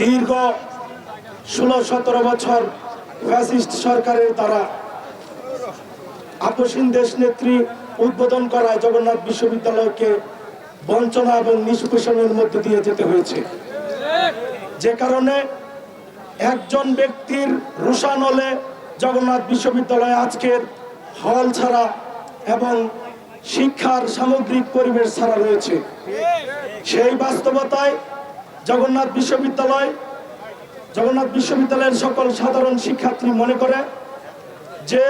দীর্ঘ ষোলো সতেরো বছর ফ্যাসিস্ট সরকারের দ্বারা আপসীন দেশ নেত্রী উদ্বোধন করায় জগন্নাথ বিশ্ববিদ্যালয়কে বঞ্চনা এবং নিষ্পেষণের মধ্যে দিয়ে যেতে হয়েছে। যে কারণে একজন ব্যক্তির রুশান হলে জগন্নাথ বিশ্ববিদ্যালয় আজকের হল ছাড়া এবং শিক্ষার সামগ্রিক পরিবেশ ছাড়া রয়েছে। সেই বাস্তবতায় জগন্নাথ বিশ্ববিদ্যালয়, জগন্নাথ বিশ্ববিদ্যালয়ের সকল সাধারণ শিক্ষার্থী মনে করে যে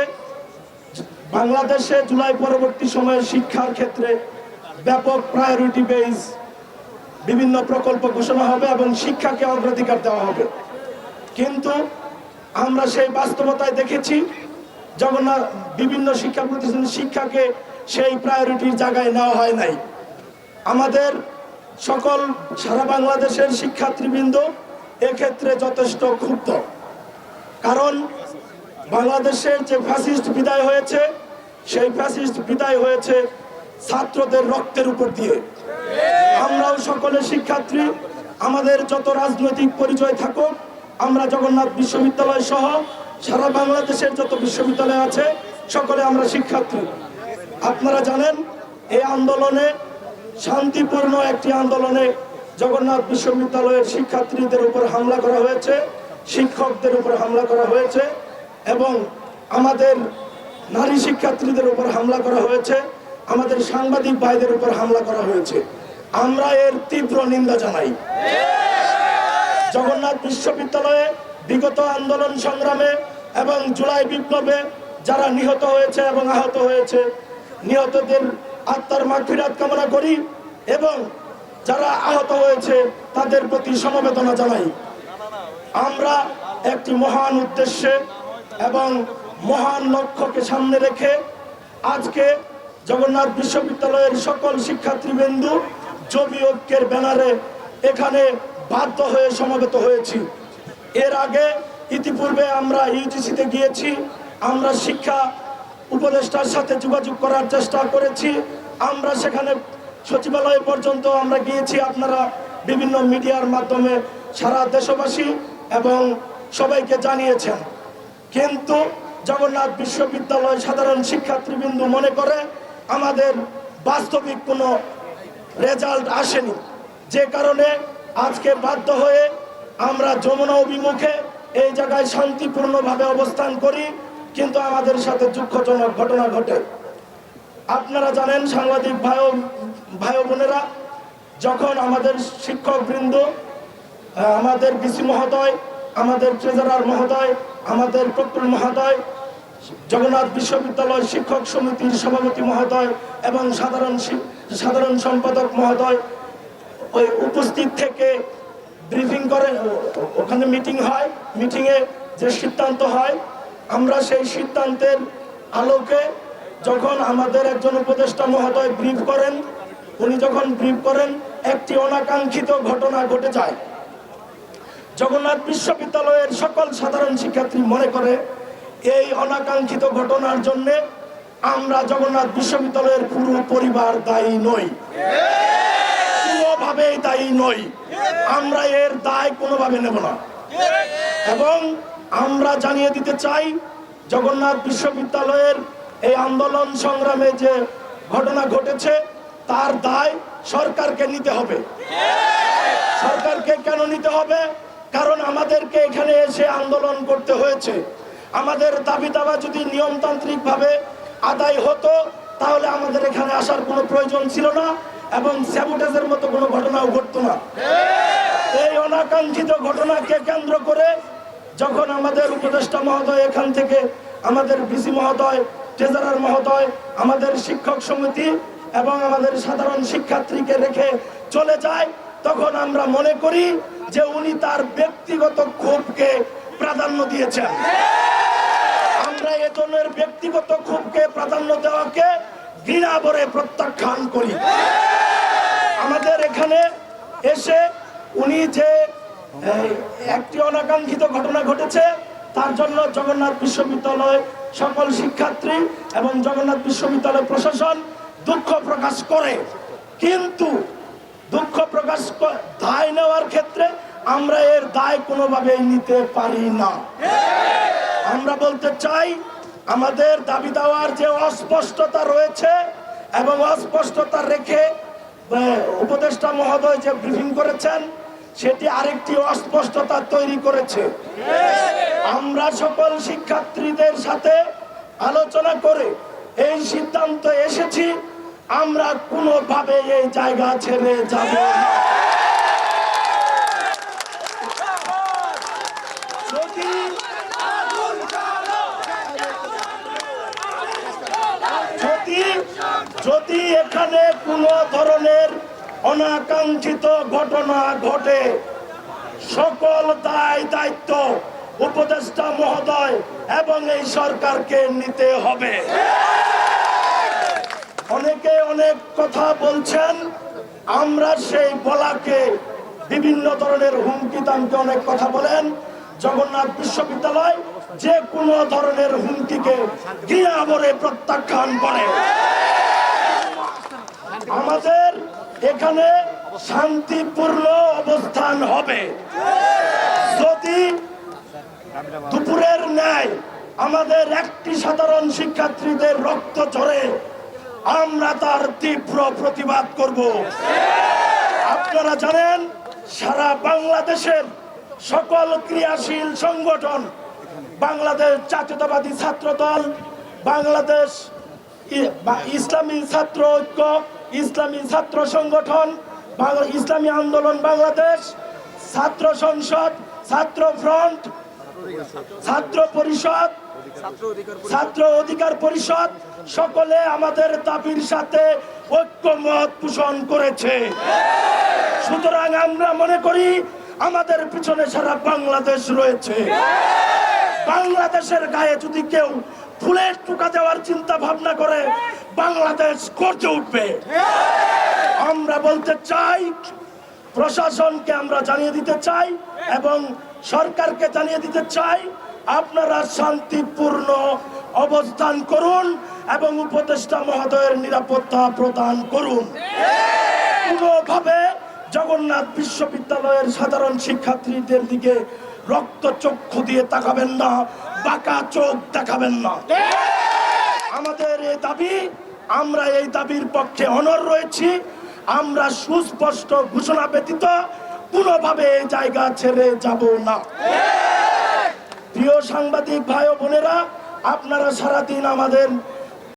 বাংলাদেশে জুলাই পরবর্তী সময়ে শিক্ষার ক্ষেত্রে ব্যাপক প্রায়োরিটি বেস বিভিন্ন প্রকল্প ঘোষণা হবে এবং শিক্ষাকে অগ্রাধিকার দেওয়া হবে। কিন্তু আমরা সেই বাস্তবতায় দেখেছি, জগন্নাথ বিভিন্ন শিক্ষা প্রতিষ্ঠানের শিক্ষাকে সেই প্রায়োরিটির জায়গায় নেওয়া হয় নাই। আমাদের সকল সারা বাংলাদেশের শিক্ষার্থীবৃন্দ এক্ষেত্রে যথেষ্ট ক্ষুব্ধ। কারণ বাংলাদেশের যে ফ্যাসিস্ট বিদায় হয়েছে, সেই ফ্যাসিস্ট বিদায় হয়েছে ছাত্রদের রক্তের উপর দিয়ে। আমরাও সকলে শিক্ষার্থী, আমাদের যত রাজনৈতিক পরিচয় থাকুক, আমরা জগন্নাথ বিশ্ববিদ্যালয় সহ সারা বাংলাদেশের যত বিশ্ববিদ্যালয় আছে, সকলে আমরা শিক্ষার্থী। আপনারা জানেন, এই আন্দোলনে শান্তিপূর্ণ একটি আন্দোলনে জগন্নাথ বিশ্ববিদ্যালয়ের শিক্ষার্থীদের উপর হামলা করা হয়েছে, শিক্ষকদের উপর হামলা করা হয়েছে এবং আমাদের নারী শিক্ষার্থীদের উপর হামলা করা হয়েছে, আমাদের সাংবাদিক ভাইদের উপর হামলা করা হয়েছে। আমরা এর তীব্র নিন্দা জানাই। জগন্নাথ বিশ্ববিদ্যালয়ে বিগত আন্দোলন সংগ্রামে এবং জুলাই বিপ্লবে যারা নিহত হয়েছে এবং আহত হয়েছে, নিহতদের আত্মার মাগফিরাত কামনা করি এবং যারা আহত হয়েছে, তাদের প্রতি সমবেদনা জানাই। আমরা একটি মহান উদ্দেশ্যে এবং মহান লক্ষ্যকে সামনে রেখে আজকে জগন্নাথ বিশ্ববিদ্যালয়ের সকল শিক্ষার্থীবৃন্দু জবি ঐক্যের ব্যানারে এখানে বাধ্য হয়ে সমবেত হয়েছি। এর আগে ইতিপূর্বে আমরা ইউজিসিতে গিয়েছি, আমরা শিক্ষা উপদেষ্টার সাথে যোগাযোগ করার চেষ্টা করেছি। আমরা সেখানে সচিবালয় পর্যন্ত আমরা গিয়েছি। আপনারা বিভিন্ন মিডিয়ার মাধ্যমে সারা দেশবাসী এবং সবাইকে জানিয়েছেন। কিন্তু জগন্নাথ বিশ্ববিদ্যালয় সাধারণ শিক্ষার্থীবৃন্দ মনে করে, আমাদের বাস্তবিক কোনো রেজাল্ট আসেনি। যে কারণে আজকে বাধ্য হয়ে আমরা যমুনা অভিমুখে এই জায়গায় শান্তিপূর্ণভাবে অবস্থান করি। কিন্তু আমাদের সাথে দুঃখজনক ঘটনা ঘটে। আপনারা জানেন সাংবাদিক ভাই ভাই বোনেরা, যখন আমাদের শিক্ষক বৃন্দ আমাদের বিসি মহোদয়, আমাদের ট্রেজারার মহোদয়, আমাদের প্রক্টর মহোদয়, জগন্নাথ বিশ্ববিদ্যালয় শিক্ষক সমিতির সভাপতি মহোদয় এবং সাধারণ সাধারণ সম্পাদক মহোদয় ওই উপস্থিত থেকে ব্রিফিং করে ওখানে মিটিং হয়। মিটিংয়ে যে সিদ্ধান্ত হয় আমরা সেই সিদ্ধান্তের আলোকে যখন আমাদের একজন উপদেষ্টা মহোদয় ব্রিফ করেন, উনি যখন ব্রিফ করেন, একটি অনাকাঙ্ক্ষিত ঘটনা ঘটে যায়। জগন্নাথ বিশ্ববিদ্যালয়ের সকল সাধারণ শিক্ষার্থী মনে করে, এই অনাকাঙ্ক্ষিত ঘটনার জন্য আমরা জগন্নাথ বিশ্ববিদ্যালয়ের পুরো পরিবার দায়ী নই। কোনোভাবেই দায়ী নই। আমরা এর দায় কোনোভাবে নেব না। এবং আমরা জানিয়ে দিতে চাই, জগন্নাথ বিশ্ববিদ্যালয়ের এই আন্দোলন সংগ্রামে যে ঘটনা ঘটেছে, তার দায় সরকারকে নিতে হবে। সরকারকে কেন নিতে হবে? কারণ আমাদেরকে এখানে এসে আন্দোলন করতে হয়েছে। আমাদের দাবি দাবা যদি নিয়মতান্ত্রিক ভাবে আদায় হতো, তাহলে আমাদের এখানে আসার কোনো প্রয়োজন ছিল না এবং স্যাবোটাজের মতো কোনো ঘটনাও ঘটতো না। এই অনাকাঙ্ক্ষিত ঘটনাকে কেন্দ্র করে যখন আমাদের উপদেষ্টা মহোদয় এখান থেকে, আমাদের ভিসি মহোদয় ট্রেজারার মহোদয়, আমাদের শিক্ষক সমিতি এবং আমাদের সাধারণ শিক্ষার্থীকে রেখে চলে যায়, তখন আমরা মনে করি যে উনি তার ব্যক্তিগত ক্ষোভকে প্রাধান্য দিয়েছেন। আমরা এ ব্যক্তিগত ক্ষোভকে প্রাধান্য দেওয়াকে ঘৃণা ভরে প্রত্যাখ্যান করি। আমাদের এখানে এসে উনি যে একটি অনাকাঙ্ক্ষিত ঘটনা ঘটেছে। তার জন্য জগন্নাথ বিশ্ববিদ্যালয় সকল শিক্ষার্থী এবং জগন্নাথ বিশ্ববিদ্যালয় প্রশাসন দুঃখ প্রকাশ করে। কিন্তু দুঃখ প্রকাশ দায় নেওয়ার ক্ষেত্রে আমরা এর দায় কোনোভাবেই নিতে পারি না। আমরা বলতে চাই, আমাদের দাবি দেওয়ার যে অস্পষ্টতা রয়েছে এবং অস্পষ্টতা রেখে উপদেষ্টা মহোদয় যে ব্রিফিং করেছেন সেটি আরেকটি অস্পষ্টতা তৈরি করেছে। আমরা সকল শিক্ষার্থীদের সাথে আলোচনা করে এই সিদ্ধান্ত এসেছি আমরা কোনোভাবে এই জায়গা ছেড়ে যাব যদি যদি যদি এখানে কোনো ধরনের অনাকাঙ্ক্ষিত ঘটনা ঘটে। সকল দায় দায়িত্ব উপদেষ্টা মহোদয় এবং এই সরকারকে নিতে হবে। অনেকে অনেক কথা বলছেন, আমরা সেই বলাকে বিভিন্ন ধরনের হুমকি দামকে অনেক কথা বলেন। জগন্নাথ বিশ্ববিদ্যালয় যে কোনো ধরনের হুমকিকে ঘৃণা ভরে প্রত্যাখ্যান করে। আমাদের এখানে শান্তিপূর্ণ অবস্থান হবে। যদি দুপুরের ন্যায় আমাদের একটি সাধারণ শিক্ষার্থীদের রক্ত ঝরে, আমরা তার তীব্র প্রতিবাদ করব। আপনারা জানেন, সারা বাংলাদেশের সকল ক্রিয়াশীল সংগঠন, বাংলাদেশ জাতীয়তাবাদী ছাত্র দল বাংলাদেশ ইসলামী ছাত্র ঐক্য ইসলামী ছাত্র সংগঠন ইসলামী আন্দোলন বাংলাদেশ, ছাত্র সংসদ, ছাত্র ফ্রন্ট, ছাত্র পরিষদ, ছাত্র অধিকার পরিষদ, সকলে আমাদের দাবির সাথে ঐক্যমত পোষণ করেছে। সুতরাং আমরা মনে করি আমাদের পিছনে সারা বাংলাদেশ রয়েছে। বাংলাদেশের গায়ে যদি কেউ ফুলের টুকা দেওয়ার চিন্তা ভাবনা করে বাংলাদেশ গর্জে উঠবে। আমরা বলতে চাই, প্রশাসনকে আমরা জানিয়ে দিতে চাই এবং সরকারকে জানিয়ে দিতে চাই, আপনারা শান্তিপূর্ণ অবস্থান করুন এবং উপদেষ্টা মহোদয়ের নিরাপত্তা প্রদান করুন। কোনোভাবে জগন্নাথ বিশ্ববিদ্যালয়ের সাধারণ শিক্ষার্থীদের দিকে রক্ত চক্ষু দিয়ে তাকাবেন না। বাঁকা চোখ দেখাবেন না। আমাদের এই দাবি, আমরা এই দাবির পক্ষে অনর রয়েছি, আমরা সুস্পষ্ট ঘোষণা ব্যতীত কোনোভাবে এই জায়গা ছেড়ে যাব না। প্রিয় সাংবাদিক ভাই বোনেরা, আপনারা সারাদিন আমাদের